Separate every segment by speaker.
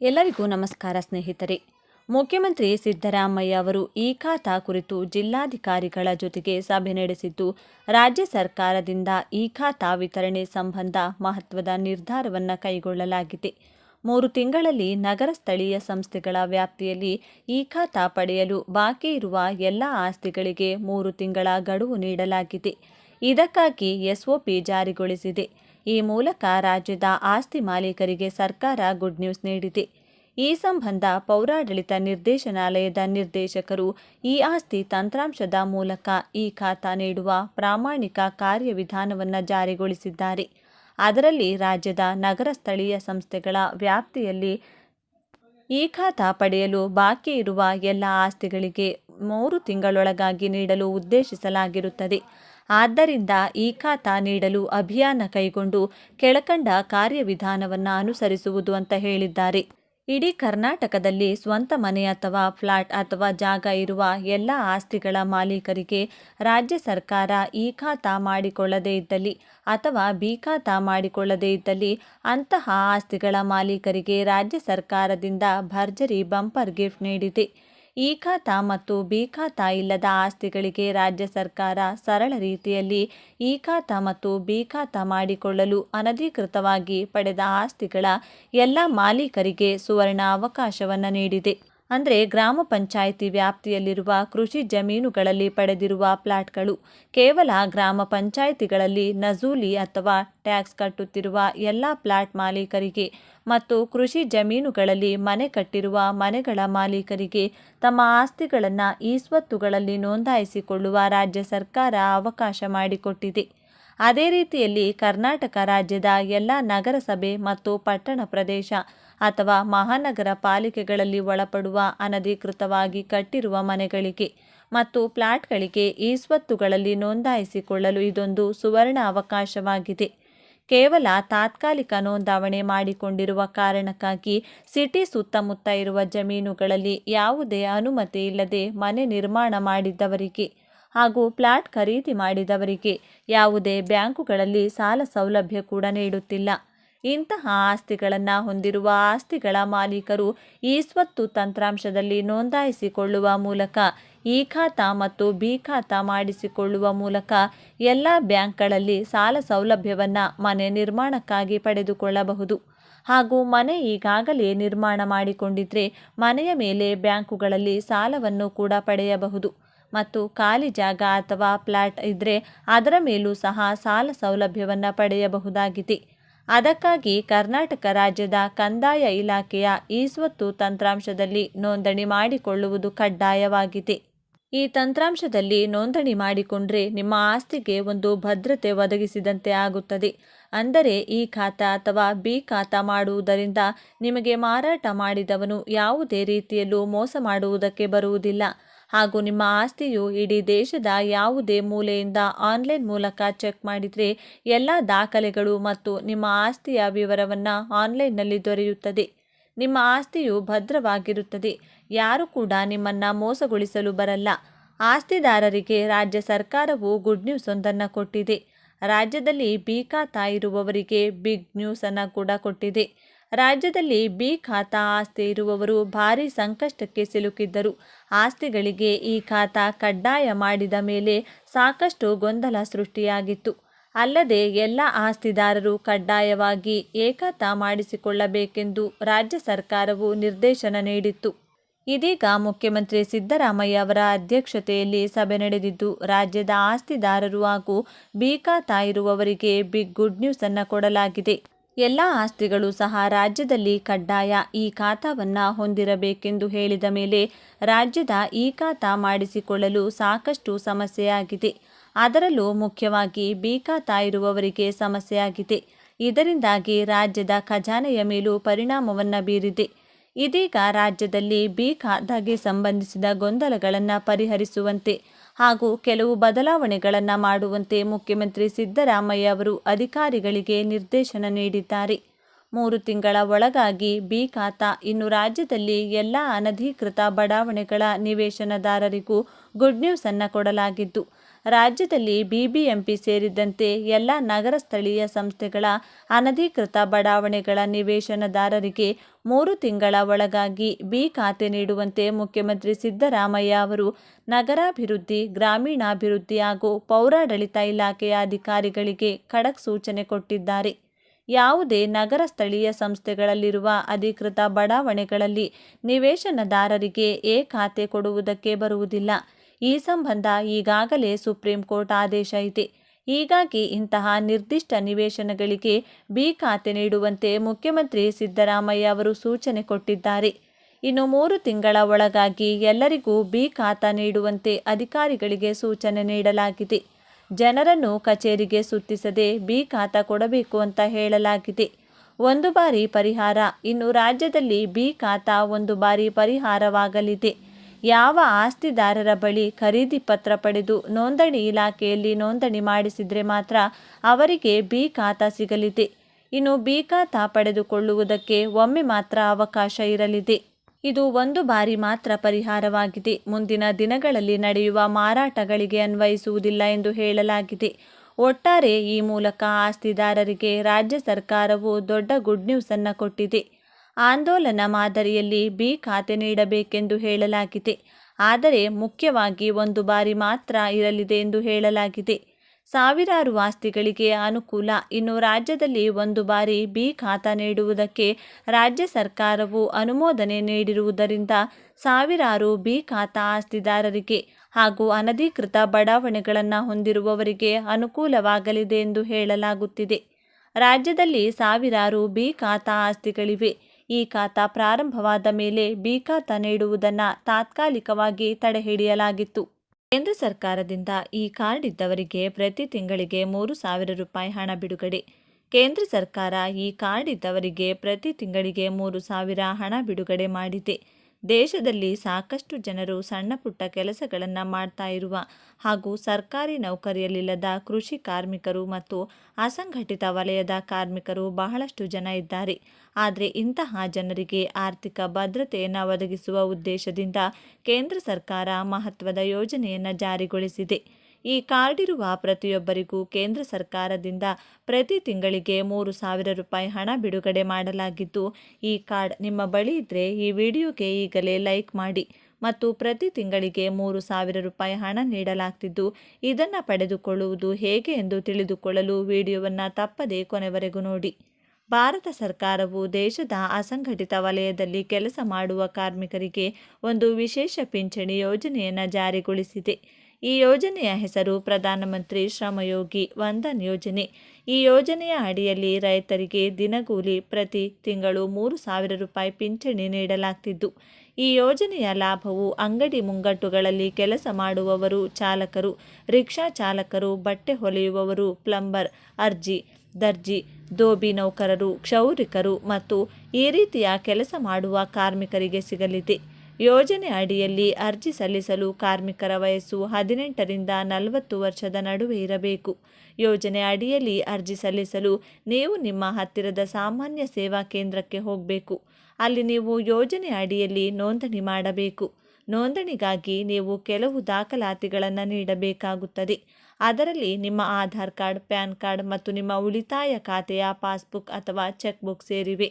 Speaker 1: ಎಲ್ಲರಿಗೂ ನಮಸ್ಕಾರ ಸ್ನೇಹಿತರೆ. ಮುಖ್ಯಮಂತ್ರಿ ಸಿದ್ದರಾಮಯ್ಯ ಅವರು ಈ ಖಾತಾ ಕುರಿತು ಜಿಲ್ಲಾಧಿಕಾರಿಗಳ ಜೊತೆಗೆ ಸಭೆ ನಡೆಸಿದ್ದು, ರಾಜ್ಯ ಸರ್ಕಾರದಿಂದ ಈ ಖಾತಾ ವಿತರಣೆ ಸಂಬಂಧ ಮಹತ್ವದ ನಿರ್ಧಾರವನ್ನು ಕೈಗೊಳ್ಳಲಾಗಿದೆ. ಮೂರು ತಿಂಗಳಲ್ಲಿ ನಗರ ಸ್ಥಳೀಯ ಸಂಸ್ಥೆಗಳ ವ್ಯಾಪ್ತಿಯಲ್ಲಿ ಈ ಖಾತಾ ಪಡೆಯಲು ಬಾಕಿ ಇರುವ ಎಲ್ಲ ಆಸ್ತಿಗಳಿಗೆ ಮೂರು ತಿಂಗಳ ಗಡುವು ನೀಡಲಾಗಿದೆ. ಇದಕ್ಕಾಗಿ ಎಸ್ಒಪಿ ಜಾರಿಗೊಳಿಸಿದೆ. ಈ ಮೂಲಕ ರಾಜ್ಯದ ಆಸ್ತಿ ಮಾಲೀಕರಿಗೆ ಸರ್ಕಾರ ಗುಡ್ ನ್ಯೂಸ್ ನೀಡಿದೆ. ಈ ಸಂಬಂಧ ಪೌರಾಡಳಿತ ನಿರ್ದೇಶನಾಲಯದ ನಿರ್ದೇಶಕರು ಈ ಆಸ್ತಿ ತಂತ್ರಾಂಶದ ಮೂಲಕ ಈ ಖಾತಾ ನೀಡುವ ಪ್ರಾಮಾಣಿಕ ಕಾರ್ಯವಿಧಾನವನ್ನು ಜಾರಿಗೊಳಿಸಿದ್ದಾರೆ. ಅದರಲ್ಲಿ ರಾಜ್ಯದ ನಗರ ಸ್ಥಳೀಯ ಸಂಸ್ಥೆಗಳ ವ್ಯಾಪ್ತಿಯಲ್ಲಿ ಈ ಖಾತಾ ಪಡೆಯಲು ಬಾಕಿ ಇರುವ ಎಲ್ಲ ಆಸ್ತಿಗಳಿಗೆ ಮೂರು ತಿಂಗಳೊಳಗಾಗಿ ನೀಡಲು ಉದ್ದೇಶಿಸಲಾಗಿರುತ್ತದೆ. ಆದ್ದರಿಂದ ಈ ಖಾತ ನೀಡಲು ಅಭಿಯಾನ ಕೈಗೊಂಡು ಕೆಳಕಂಡ ಕಾರ್ಯವಿಧಾನವನ್ನು ಅನುಸರಿಸುವುದು ಅಂತ ಹೇಳಿದ್ದಾರೆ. ಇಡೀ ಕರ್ನಾಟಕದಲ್ಲಿ ಸ್ವಂತ ಮನೆ ಅಥವಾ ಫ್ಲಾಟ್ ಅಥವಾ ಜಾಗ ಇರುವ ಎಲ್ಲ ಆಸ್ತಿಗಳ ಮಾಲೀಕರಿಗೆ ರಾಜ್ಯ ಸರ್ಕಾರ ಈ ಖಾತಾ ಮಾಡಿಕೊಳ್ಳದೇ ಇದ್ದಲ್ಲಿ ಅಥವಾ ಬಿ ಖಾತಾ ಮಾಡಿಕೊಳ್ಳದೇ ಇದ್ದಲ್ಲಿ ಅಂತಹ ಆಸ್ತಿಗಳ ಮಾಲೀಕರಿಗೆ ರಾಜ್ಯ ಸರ್ಕಾರದಿಂದ ಭರ್ಜರಿ ಬಂಪರ್ ಗಿಫ್ಟ್ ನೀಡಿದೆ. ಈ ಖಾತಾ ಮತ್ತು ಬಿ ಖಾತ ಇಲ್ಲದ ಆಸ್ತಿಗಳಿಗೆ ರಾಜ್ಯ ಸರ್ಕಾರ ಸರಳ ರೀತಿಯಲ್ಲಿ ಈ ಖಾತ ಮತ್ತು ಬಿ ಖಾತಾ ಮಾಡಿಕೊಳ್ಳಲು ಅನಧಿಕೃತವಾಗಿ ಪಡೆದ ಆಸ್ತಿಗಳ ಎಲ್ಲ ಮಾಲೀಕರಿಗೆ ಸುವರ್ಣ ಅವಕಾಶವನ್ನು ನೀಡಿದೆ. ಅಂದರೆ ಗ್ರಾಮ ಪಂಚಾಯಿತಿ ವ್ಯಾಪ್ತಿಯಲ್ಲಿರುವ ಕೃಷಿ ಜಮೀನುಗಳಲ್ಲಿ ಪಡೆದಿರುವ ಪ್ಲಾಟ್ಗಳು ಕೇವಲ ಗ್ರಾಮ ಪಂಚಾಯಿತಿಗಳಲ್ಲಿ ನಜೂಲಿ ಅಥವಾ ಟ್ಯಾಕ್ಸ್ ಕಟ್ಟುತ್ತಿರುವ ಎಲ್ಲ ಪ್ಲಾಟ್ ಮಾಲೀಕರಿಗೆ ಮತ್ತು ಕೃಷಿ ಜಮೀನುಗಳಲ್ಲಿ ಮನೆ ಕಟ್ಟಿರುವ ಮನೆಗಳ ಮಾಲೀಕರಿಗೆ ತಮ್ಮ ಆಸ್ತಿಗಳನ್ನು ಈ ಸ್ವತ್ತುಗಳಲ್ಲಿ ನೋಂದಾಯಿಸಿಕೊಳ್ಳುವ ರಾಜ್ಯ ಸರ್ಕಾರ ಅವಕಾಶ ಮಾಡಿಕೊಟ್ಟಿದೆ. ಅದೇ ರೀತಿಯಲ್ಲಿ ಕರ್ನಾಟಕ ರಾಜ್ಯದ ಎಲ್ಲ ನಗರಸಭೆ ಮತ್ತು ಪಟ್ಟಣ ಪ್ರದೇಶ ಅಥವಾ ಮಹಾನಗರ ಪಾಲಿಕೆಗಳಲ್ಲಿ ಒಳಪಡುವ ಅನಧಿಕೃತವಾಗಿ ಕಟ್ಟಿರುವ ಮನೆಗಳಿಗೆ ಮತ್ತು ಫ್ಲಾಟ್ಗಳಿಗೆ ಈ ಸ್ವತ್ತುಗಳಲ್ಲಿ ನೋಂದಾಯಿಸಿಕೊಳ್ಳಲು ಇದೊಂದು ಸುವರ್ಣ ಅವಕಾಶವಾಗಿದೆ. ಕೇವಲ ತಾತ್ಕಾಲಿಕ ನೋಂದಾವಣೆ ಮಾಡಿಕೊಂಡಿರುವ ಕಾರಣಕ್ಕಾಗಿ ಸಿಟಿ ಸುತ್ತಮುತ್ತ ಇರುವ ಜಮೀನುಗಳಲ್ಲಿ ಯಾವುದೇ ಅನುಮತಿ ಇಲ್ಲದೆ ಮನೆ ನಿರ್ಮಾಣ ಮಾಡಿದ್ದವರಿಗೆ ಹಾಗೂ ಫ್ಲಾಟ್ ಖರೀದಿ ಮಾಡಿದವರಿಗೆ ಯಾವುದೇ ಬ್ಯಾಂಕುಗಳಲ್ಲಿ ಸಾಲ ಸೌಲಭ್ಯ ಕೂಡ ನೀಡುತ್ತಿಲ್ಲ. ಇಂತಹ ಆಸ್ತಿಗಳನ್ನು ಹೊಂದಿರುವ ಆಸ್ತಿಗಳ ಮಾಲೀಕರು ಈ ಸ್ವತ್ತು ತಂತ್ರಾಂಶದಲ್ಲಿ ನೋಂದಾಯಿಸಿಕೊಳ್ಳುವ ಮೂಲಕ ಈ ಖಾತಾ ಮತ್ತು ಬಿ ಖಾತಾ ಮಾಡಿಸಿಕೊಳ್ಳುವ ಮೂಲಕ ಎಲ್ಲ ಬ್ಯಾಂಕ್ಗಳಲ್ಲಿ ಸಾಲ ಸೌಲಭ್ಯವನ್ನು ಮನೆ ನಿರ್ಮಾಣಕ್ಕಾಗಿ ಪಡೆದುಕೊಳ್ಳಬಹುದು. ಹಾಗೂ ಮನೆ ಈಗಾಗಲೇ ನಿರ್ಮಾಣ ಮಾಡಿಕೊಂಡಿದ್ರೆ ಮನೆಯ ಮೇಲೆ ಬ್ಯಾಂಕುಗಳಲ್ಲಿ ಸಾಲವನ್ನು ಕೂಡ ಪಡೆಯಬಹುದು. ಮತ್ತು ಖಾಲಿ ಜಾಗ ಅಥವಾ ಫ್ಲಾಟ್ ಇದ್ದರೆ ಅದರ ಮೇಲೂ ಸಹ ಸಾಲ ಸೌಲಭ್ಯವನ್ನು ಪಡೆಯಬಹುದಾಗಿದೆ. ಅದಕ್ಕಾಗಿ ಕರ್ನಾಟಕ ರಾಜ್ಯದ ಕಂದಾಯ ಇಲಾಖೆಯ ಈಸ್ವತ್ತು ಸ್ವತ್ತು ತಂತ್ರಾಂಶದಲ್ಲಿ ನೋಂದಣಿ ಮಾಡಿಕೊಳ್ಳುವುದು ಕಡ್ಡಾಯವಾಗಿದೆ. ಈ ತಂತ್ರಾಂಶದಲ್ಲಿ ನೋಂದಣಿ ಮಾಡಿಕೊಂಡ್ರೆ ನಿಮ್ಮ ಆಸ್ತಿಗೆ ಒಂದು ಭದ್ರತೆ ಒದಗಿಸಿದಂತೆ ಆಗುತ್ತದೆ. ಅಂದರೆ ಈ ಖಾತಾ ಅಥವಾ ಬಿ ಖಾತಾ ಮಾಡುವುದರಿಂದ ನಿಮಗೆ ಮಾರಾಟ ಮಾಡಿದವನು ಯಾವುದೇ ರೀತಿಯಲ್ಲೂ ಮೋಸ ಮಾಡುವುದಕ್ಕೆ ಬರುವುದಿಲ್ಲ. ಹಾಗೂ ನಿಮ್ಮ ಆಸ್ತಿಯು ಇಡೀ ದೇಶದ ಯಾವುದೇ ಮೂಲೆಯಿಂದ ಆನ್ಲೈನ್ ಮೂಲಕ ಚೆಕ್ ಮಾಡಿದರೆ ಎಲ್ಲ ದಾಖಲೆಗಳು ಮತ್ತು ನಿಮ್ಮ ಆಸ್ತಿಯ ವಿವರವನ್ನು ಆನ್ಲೈನ್ನಲ್ಲಿ ದೊರೆಯುತ್ತದೆ. ನಿಮ್ಮ ಆಸ್ತಿಯು ಭದ್ರವಾಗಿರುತ್ತದೆ. ಯಾರು ಕೂಡ ನಿಮ್ಮನ್ನು ಮೋಸಗೊಳಿಸಲು ಬರಲ್ಲ. ಆಸ್ತಿದಾರರಿಗೆ ರಾಜ್ಯ ಸರ್ಕಾರವು ಗುಡ್ ನ್ಯೂಸ್ ಒಂದನ್ನು ಕೊಟ್ಟಿದೆ. ರಾಜ್ಯದಲ್ಲಿ ಬೀಕಾ ತಾಯಿರುವವರಿಗೆ ಬಿಗ್ ನ್ಯೂಸನ್ನು ಕೂಡ ಕೊಟ್ಟಿದೆ. ರಾಜ್ಯದಲ್ಲಿ ಬಿ ಖಾತಾ ಆಸ್ತಿ ಇರುವವರು ಭಾರಿ ಸಂಕಷ್ಟಕ್ಕೆ ಸಿಲುಕಿದ್ದರು. ಆಸ್ತಿಗಳಿಗೆ ಈ ಖಾತಾ ಕಡ್ಡಾಯ ಮಾಡಿದ ಮೇಲೆ ಸಾಕಷ್ಟು ಗೊಂದಲ ಸೃಷ್ಟಿಯಾಗಿತ್ತು. ಅಲ್ಲದೆ ಎಲ್ಲ ಆಸ್ತಿದಾರರು ಕಡ್ಡಾಯವಾಗಿ ಏಕತಾ ಮಾಡಿಸಿಕೊಳ್ಳಬೇಕೆಂದು ರಾಜ್ಯ ಸರ್ಕಾರವು ನಿರ್ದೇಶನ ನೀಡಿತ್ತು. ಇದೀಗ ಮುಖ್ಯಮಂತ್ರಿ ಸಿದ್ದರಾಮಯ್ಯ ಅವರ ಅಧ್ಯಕ್ಷತೆಯಲ್ಲಿ ಸಭೆ ನಡೆದಿದ್ದು, ರಾಜ್ಯದ ಆಸ್ತಿದಾರರು ಹಾಗೂ ಬಿ ಖಾತಾ ಇರುವವರಿಗೆ ಬಿಗ್ ಗುಡ್ ನ್ಯೂಸ್ ಅನ್ನು ಕೊಡಲಾಗಿದೆ. ಎಲ್ಲ ಆಸ್ತಿಗಳು ಸಹ ರಾಜ್ಯದಲ್ಲಿ ಕಡ್ಡಾಯ ಈ ಖಾತಾವನ್ನು ಹೊಂದಿರಬೇಕೆಂದು ಹೇಳಿದ ಮೇಲೆ ರಾಜ್ಯದ ಈ ಖಾತಾ ಮಾಡಿಸಿಕೊಳ್ಳಲು ಸಾಕಷ್ಟು ಸಮಸ್ಯೆಯಾಗಿದೆ. ಅದರಲ್ಲೂ ಮುಖ್ಯವಾಗಿ ಬಿ ಖಾತಾ ಇರುವವರಿಗೆ ಸಮಸ್ಯೆಯಾಗಿದೆ. ಇದರಿಂದಾಗಿ ರಾಜ್ಯದ ಖಜಾನೆಯ ಮೇಲೂ ಪರಿಣಾಮವನ್ನು ಬೀರಿದೆ. ಇದೀಗ ರಾಜ್ಯದಲ್ಲಿ ಬಿ ಖಾತಾಗೆ ಸಂಬಂಧಿಸಿದ ಗೊಂದಲಗಳನ್ನು ಪರಿಹರಿಸುವಂತೆ ಹಾಗೂ ಕೆಲವು ಬದಲಾವಣೆಗಳನ್ನು ಮಾಡುವಂತೆ ಮುಖ್ಯಮಂತ್ರಿ ಸಿದ್ದರಾಮಯ್ಯ ಅವರು ಅಧಿಕಾರಿಗಳಿಗೆ ನಿರ್ದೇಶನ ನೀಡಿದ್ದಾರೆ. ಮೂರು ತಿಂಗಳ ಒಳಗಾಗಿ ಬಿ ಖಾತಾ ಇನ್ನು ರಾಜ್ಯದಲ್ಲಿ ಎಲ್ಲ ಅನಧಿಕೃತ ಬಡಾವಣೆಗಳ ನಿವೇಶನದಾರರಿಗೂ ಗುಡ್ ನ್ಯೂಸ್ ಅನ್ನು ಕೊಡಲಾಗಿದ್ದು ರಾಜ್ಯದಲ್ಲಿ ಬಿಬಿಎಂಪಿ ಸೇರಿದಂತೆ ಎಲ್ಲ ನಗರ ಸ್ಥಳೀಯ ಸಂಸ್ಥೆಗಳ ಅನಧಿಕೃತ ಬಡಾವಣೆಗಳ ನಿವೇಶನದಾರರಿಗೆ ಮೂರು ತಿಂಗಳ ಒಳಗಾಗಿ ಬಿ ಖಾತೆ ನೀಡುವಂತೆ ಮುಖ್ಯಮಂತ್ರಿ ಸಿದ್ದರಾಮಯ್ಯ ಅವರು ನಗರಾಭಿವೃದ್ಧಿ, ಗ್ರಾಮೀಣಾಭಿವೃದ್ಧಿ ಹಾಗೂ ಪೌರಾಡಳಿತ ಇಲಾಖೆಯ ಅಧಿಕಾರಿಗಳಿಗೆ ಖಡಕ್ ಸೂಚನೆ ಕೊಟ್ಟಿದ್ದಾರೆ. ಯಾವುದೇ ನಗರ ಸ್ಥಳೀಯ ಸಂಸ್ಥೆಗಳಲ್ಲಿರುವ ಅಧಿಕೃತ ಬಡಾವಣೆಗಳಲ್ಲಿ ನಿವೇಶನದಾರರಿಗೆ ಎ ಖಾತೆ ಕೊಡುವುದಕ್ಕೆ ಬರುವುದಿಲ್ಲ. ಈ ಸಂಬಂಧ ಈಗಾಗಲೇ ಸುಪ್ರೀಂ ಕೋರ್ಟ್ ಆದೇಶ ಇದೆ. ಹೀಗಾಗಿ ಇಂತಹ ನಿರ್ದಿಷ್ಟ ನಿವೇಶನಗಳಿಗೆ ಬಿ ಖಾತೆ ನೀಡುವಂತೆ ಮುಖ್ಯಮಂತ್ರಿ ಸಿದ್ದರಾಮಯ್ಯ ಅವರು ಸೂಚನೆ ಕೊಟ್ಟಿದ್ದಾರೆ. ಇನ್ನು ಮೂರು ತಿಂಗಳ ಒಳಗಾಗಿ ಎಲ್ಲರಿಗೂ ಬಿ ಖಾತಾ ನೀಡುವಂತೆ ಅಧಿಕಾರಿಗಳಿಗೆ ಸೂಚನೆ ನೀಡಲಾಗಿದೆ. ಜನರನ್ನು ಕಚೇರಿಗೆ ಸುತ್ತಿಸದೆ ಬಿ ಖಾತಾ ಕೊಡಬೇಕು ಅಂತ ಹೇಳಲಾಗಿದೆ. ಒಂದು ಬಾರಿ ಪರಿಹಾರ, ಇನ್ನು ರಾಜ್ಯದಲ್ಲಿ ಬಿ ಖಾತಾ ಒಂದು ಬಾರಿ ಪರಿಹಾರವಾಗಲಿದೆ. ಯಾವ ಆಸ್ತಿದಾರರ ಬಳಿ ಖರೀದಿ ಪತ್ರ ಪಡೆದು ನೋಂದಣಿ ಇಲಾಖೆಯಲ್ಲಿ ನೋಂದಣಿ ಮಾಡಿಸಿದರೆ ಮಾತ್ರ ಅವರಿಗೆ ಬಿ ಖಾತಾ ಸಿಗಲಿದೆ. ಇನ್ನು ಬಿ ಖಾತಾ ಪಡೆದುಕೊಳ್ಳುವುದಕ್ಕೆ ಒಮ್ಮೆ ಮಾತ್ರ ಅವಕಾಶ ಇರಲಿದೆ. ಇದು ಒಂದು ಬಾರಿ ಮಾತ್ರ ಪರಿಹಾರವಾಗಿದೆ. ಮುಂದಿನ ದಿನಗಳಲ್ಲಿ ನಡೆಯುವ ಮಾರಾಟಗಳಿಗೆ ಅನ್ವಯಿಸುವುದಿಲ್ಲ ಎಂದು ಹೇಳಲಾಗಿದೆ. ಒಟ್ಟಾರೆ ಈ ಮೂಲಕ ಆಸ್ತಿದಾರರಿಗೆ ರಾಜ್ಯ ಸರ್ಕಾರವು ದೊಡ್ಡ ಗುಡ್ ನ್ಯೂಸ್ ಅನ್ನು ಕೊಟ್ಟಿದೆ. ಆಂದೋಲನ ಮಾದರಿಯಲ್ಲಿ ಬಿ ಖಾತೆ ನೀಡಬೇಕೆಂದು ಹೇಳಲಾಗಿದೆ. ಆದರೆ ಮುಖ್ಯವಾಗಿ ಒಂದು ಬಾರಿ ಮಾತ್ರ ಇರಲಿದೆ ಎಂದು ಹೇಳಲಾಗಿದೆ. ಸಾವಿರಾರು ಆಸ್ತಿಗಳಿಗೆ ಅನುಕೂಲ. ಇನ್ನು ರಾಜ್ಯದಲ್ಲಿ ಒಂದು ಬಾರಿ ಬಿ ಖಾತಾ ನೀಡುವುದಕ್ಕೆ ರಾಜ್ಯ ಸರ್ಕಾರವು ಅನುಮೋದನೆ ನೀಡಿರುವುದರಿಂದ ಸಾವಿರಾರು ಬಿ ಖಾತಾ ಆಸ್ತಿದಾರರಿಗೆ ಹಾಗೂ ಅನಧಿಕೃತ ಬಡಾವಣೆಗಳನ್ನು ಹೊಂದಿರುವವರಿಗೆ ಅನುಕೂಲವಾಗಲಿದೆ ಎಂದು ಹೇಳಲಾಗುತ್ತಿದೆ. ರಾಜ್ಯದಲ್ಲಿ ಸಾವಿರಾರು ಬಿ ಖಾತಾ ಆಸ್ತಿಗಳಿವೆ. ಈ ಖಾತಾ ಪ್ರಾರಂಭವಾದ ಮೇಲೆ ಬಿ ಖಾತಾ ನೀಡುವುದನ್ನು ತಾತ್ಕಾಲಿಕವಾಗಿ ತಡೆಹಿಡಿಯಲಾಗಿತ್ತು. ಕೇಂದ್ರ ಸರ್ಕಾರದಿಂದ ಈ ಕಾರ್ಡ್ ಇದ್ದವರಿಗೆ ಪ್ರತಿ ತಿಂಗಳಿಗೆ ಮೂರು ಸಾವಿರ ರೂಪಾಯಿ ಹಣ ಬಿಡುಗಡೆ. ಕೇಂದ್ರ ಸರ್ಕಾರ ಈ ಕಾರ್ಡ್ ಇದ್ದವರಿಗೆ ಪ್ರತಿ ತಿಂಗಳಿಗೆ ಮೂರು ಸಾವಿರ ಹಣ ಬಿಡುಗಡೆ ಮಾಡಿದೆ. ದೇಶದಲ್ಲಿ ಸಾಕಷ್ಟು ಜನರು ಸಣ್ಣ ಪುಟ್ಟ ಕೆಲಸಗಳನ್ನು ಮಾಡ್ತಾ ಇರುವ ಹಾಗೂ ಸರ್ಕಾರಿ ನೌಕರಿಯಲ್ಲಿಲ್ಲದ ಕೃಷಿ ಕಾರ್ಮಿಕರು ಮತ್ತು ಅಸಂಘಟಿತ ವಲಯದ ಕಾರ್ಮಿಕರು ಬಹಳಷ್ಟು ಜನ ಇದ್ದಾರೆ. ಆದರೆ ಇಂತಹ ಜನರಿಗೆ ಆರ್ಥಿಕ ಭದ್ರತೆಯನ್ನು ಒದಗಿಸುವ ಉದ್ದೇಶದಿಂದ ಕೇಂದ್ರ ಸರ್ಕಾರ ಮಹತ್ವದ ಯೋಜನೆಯನ್ನು ಜಾರಿಗೊಳಿಸಿದೆ. ಈ ಕಾರ್ಡ್ ಇರುವ ಪ್ರತಿಯೊಬ್ಬರಿಗೂ ಕೇಂದ್ರ ಸರ್ಕಾರದಿಂದ ಪ್ರತಿ ತಿಂಗಳಿಗೆ ಮೂರು ಸಾವಿರ ರೂಪಾಯಿ ಹಣ ಬಿಡುಗಡೆ ಮಾಡಲಾಗಿದ್ದು, ಈ ಕಾರ್ಡ್ ನಿಮ್ಮ ಬಳಿ ಇದ್ದರೆ ಈ ವಿಡಿಯೋಗೆ ಈಗಲೇ ಲೈಕ್ ಮಾಡಿ ಮತ್ತು ಪ್ರತಿ ತಿಂಗಳಿಗೆ ಮೂರು ಸಾವಿರ ರೂಪಾಯಿ ಹಣ ನೀಡಲಾಗ್ತಿದ್ದು, ಇದನ್ನು ಪಡೆದುಕೊಳ್ಳುವುದು ಹೇಗೆ ಎಂದು ತಿಳಿದುಕೊಳ್ಳಲು ವಿಡಿಯೋವನ್ನು ತಪ್ಪದೇ ಕೊನೆವರೆಗೂ ನೋಡಿ. ಭಾರತ ಸರ್ಕಾರವು ದೇಶದ ಅಸಂಘಟಿತ ವಲಯದಲ್ಲಿ ಕೆಲಸ ಮಾಡುವ ಕಾರ್ಮಿಕರಿಗೆ ಒಂದು ವಿಶೇಷ ಪಿಂಚಣಿ ಯೋಜನೆಯನ್ನು ಜಾರಿಗೊಳಿಸಿದೆ. ಈ ಯೋಜನೆಯ ಹೆಸರು ಪ್ರಧಾನಮಂತ್ರಿ ಶ್ರಮಯೋಗಿ ವಂದನ್ ಯೋಜನೆ. ಈ ಯೋಜನೆಯ ಅಡಿಯಲ್ಲಿ ರೈತರಿಗೆ ದಿನಗೂಲಿ ಪ್ರತಿ ತಿಂಗಳು ಮೂರು ಸಾವಿರ ರೂಪಾಯಿ ಪಿಂಚಣಿ ನೀಡಲಾಗ್ತಿದ್ದು. ಈ ಯೋಜನೆಯ ಲಾಭವು ಅಂಗಡಿ ಮುಂಗಟ್ಟುಗಳಲ್ಲಿ ಕೆಲಸ ಮಾಡುವವರು ಚಾಲಕರು, ರಿಕ್ಷಾ ಚಾಲಕರು, ಬಟ್ಟೆ ಹೊಲೆಯುವವರು, ಪ್ಲಂಬರ್, ಅರ್ಜಿ, ದರ್ಜಿ, ದೋಬಿ ನೌಕರರು, ಕ್ಷೌರಿಕರು ಮತ್ತು ಈ ರೀತಿಯ ಕೆಲಸ ಮಾಡುವ ಕಾರ್ಮಿಕರಿಗೆ ಸಿಗಲಿದೆ. ಯೋಜನೆ ಅಡಿಯಲ್ಲಿ ಅರ್ಜಿ ಸಲ್ಲಿಸಲು ಕಾರ್ಮಿಕರ ವಯಸ್ಸು ಹದಿನೆಂಟರಿಂದ ನಲವತ್ತು ವರ್ಷದ ನಡುವೆ ಇರಬೇಕು. ಯೋಜನೆ ಅಡಿಯಲ್ಲಿ ಅರ್ಜಿ ಸಲ್ಲಿಸಲು ನೀವು ನಿಮ್ಮ ಹತ್ತಿರದ ಸಾಮಾನ್ಯ ಸೇವಾ ಕೇಂದ್ರಕ್ಕೆ ಹೋಗಬೇಕು. ಅಲ್ಲಿ ನೀವು ಯೋಜನೆ ಅಡಿಯಲ್ಲಿ ನೋಂದಣಿ ಮಾಡಬೇಕು. ನೋಂದಣಿಗಾಗಿ ನೀವು ಕೆಲವು ದಾಖಲಾತಿಗಳನ್ನು ನೀಡಬೇಕಾಗುತ್ತದೆ. ಅದರಲ್ಲಿ ನಿಮ್ಮ ಆಧಾರ್ ಕಾರ್ಡ್, ಪ್ಯಾನ್ ಕಾರ್ಡ್ ಮತ್ತು ನಿಮ್ಮ ಉಳಿತಾಯ ಖಾತೆಯ ಪಾಸ್ಬುಕ್ ಅಥವಾ ಚೆಕ್ ಬುಕ್ ಸೇರಿವೆ.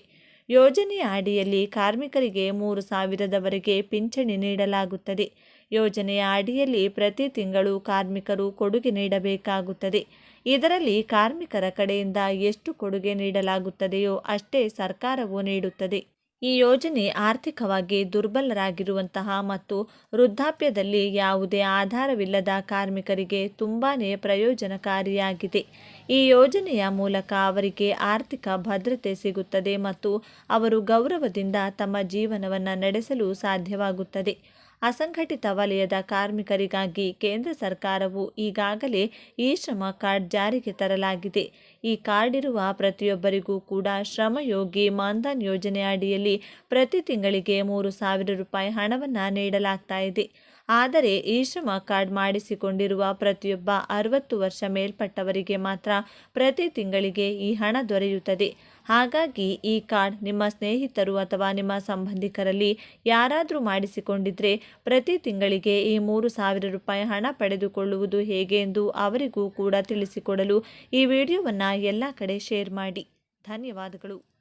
Speaker 1: ಯೋಜನೆಯ ಅಡಿಯಲ್ಲಿ ಕಾರ್ಮಿಕರಿಗೆ ಮೂರು ಸಾವಿರದವರೆಗೆ ಪಿಂಚಣಿ ನೀಡಲಾಗುತ್ತದೆ. ಯೋಜನೆಯ ಅಡಿಯಲ್ಲಿ ಪ್ರತಿ ತಿಂಗಳು ಕಾರ್ಮಿಕರು ಕೊಡುಗೆ ನೀಡಬೇಕಾಗುತ್ತದೆ. ಇದರಲ್ಲಿ ಕಾರ್ಮಿಕರ ಕಡೆಯಿಂದ ಎಷ್ಟು ಕೊಡುಗೆ ನೀಡಲಾಗುತ್ತದೆಯೋ ಅಷ್ಟೇ ಸರ್ಕಾರವು ನೀಡುತ್ತದೆ. ಈ ಯೋಜನೆ ಆರ್ಥಿಕವಾಗಿ ದುರ್ಬಲರಾಗಿರುವಂತಹ ಮತ್ತು ವೃದ್ಧಾಪ್ಯದಲ್ಲಿ ಯಾವುದೇ ಆಧಾರವಿಲ್ಲದ ಕಾರ್ಮಿಕರಿಗೆ ತುಂಬಾ ಪ್ರಯೋಜನಕಾರಿಯಾಗಿದೆ. ಈ ಯೋಜನೆಯ ಮೂಲಕ ಅವರಿಗೆ ಆರ್ಥಿಕ ಭದ್ರತೆ ಸಿಗುತ್ತದೆ ಮತ್ತು ಅವರು ಗೌರವದಿಂದ ತಮ್ಮ ಜೀವನವನ್ನು ನಡೆಸಲು ಸಾಧ್ಯವಾಗುತ್ತದೆ. ಅಸಂಘಟಿತ ವಲಯದ ಕಾರ್ಮಿಕರಿಗಾಗಿ ಕೇಂದ್ರ ಸರ್ಕಾರವು ಈಗಾಗಲೇ ಈ ಶ್ರಮ ಕಾರ್ಡ್ ಜಾರಿಗೆ ತರಲಾಗಿದೆ. ಈ ಕಾರ್ಡ್ ಇರುವ ಪ್ರತಿಯೊಬ್ಬರಿಗೂ ಕೂಡ ಶ್ರಮಯೋಗಿ ಮಾನ್ಧನ್ ಯೋಜನೆ ಅಡಿಯಲ್ಲಿ ಪ್ರತಿ ತಿಂಗಳಿಗೆ ಮೂರು ಸಾವಿರ ರೂಪಾಯಿ ಹಣವನ್ನು ನೀಡಲಾಗ್ತಾ ಇದೆ. ಆದರೆ ಈ ಶ್ರಮ ಕಾರ್ಡ್ ಮಾಡಿಸಿಕೊಂಡಿರುವ ಪ್ರತಿಯೊಬ್ಬ ಅರವತ್ತು ವರ್ಷ ಮೇಲ್ಪಟ್ಟವರಿಗೆ ಮಾತ್ರ ಪ್ರತಿ ತಿಂಗಳಿಗೆ ಈ ಹಣ ದೊರೆಯುತ್ತದೆ. ಹಾಗಾಗಿ ಈ ಕಾರ್ಡ್ ನಿಮ್ಮ ಸ್ನೇಹಿತರು ಅಥವಾ ನಿಮ್ಮ ಸಂಬಂಧಿಕರಲ್ಲಿ ಯಾರಾದರೂ ಮಾಡಿಸಿಕೊಂಡಿದ್ರೆ ಪ್ರತಿ ತಿಂಗಳಿಗೆ ಈ ಮೂರು ಸಾವಿರ ರೂಪಾಯಿ ಹಣ ಪಡೆದುಕೊಳ್ಳುವುದು ಹೇಗೆ ಎಂದು ಅವರಿಗೂ ಕೂಡ ತಿಳಿಸಿಕೊಡಲು ಈ ವಿಡಿಯೋವನ್ನು ಎಲ್ಲ ಕಡೆ ಶೇರ್ ಮಾಡಿ. ಧನ್ಯವಾದಗಳು.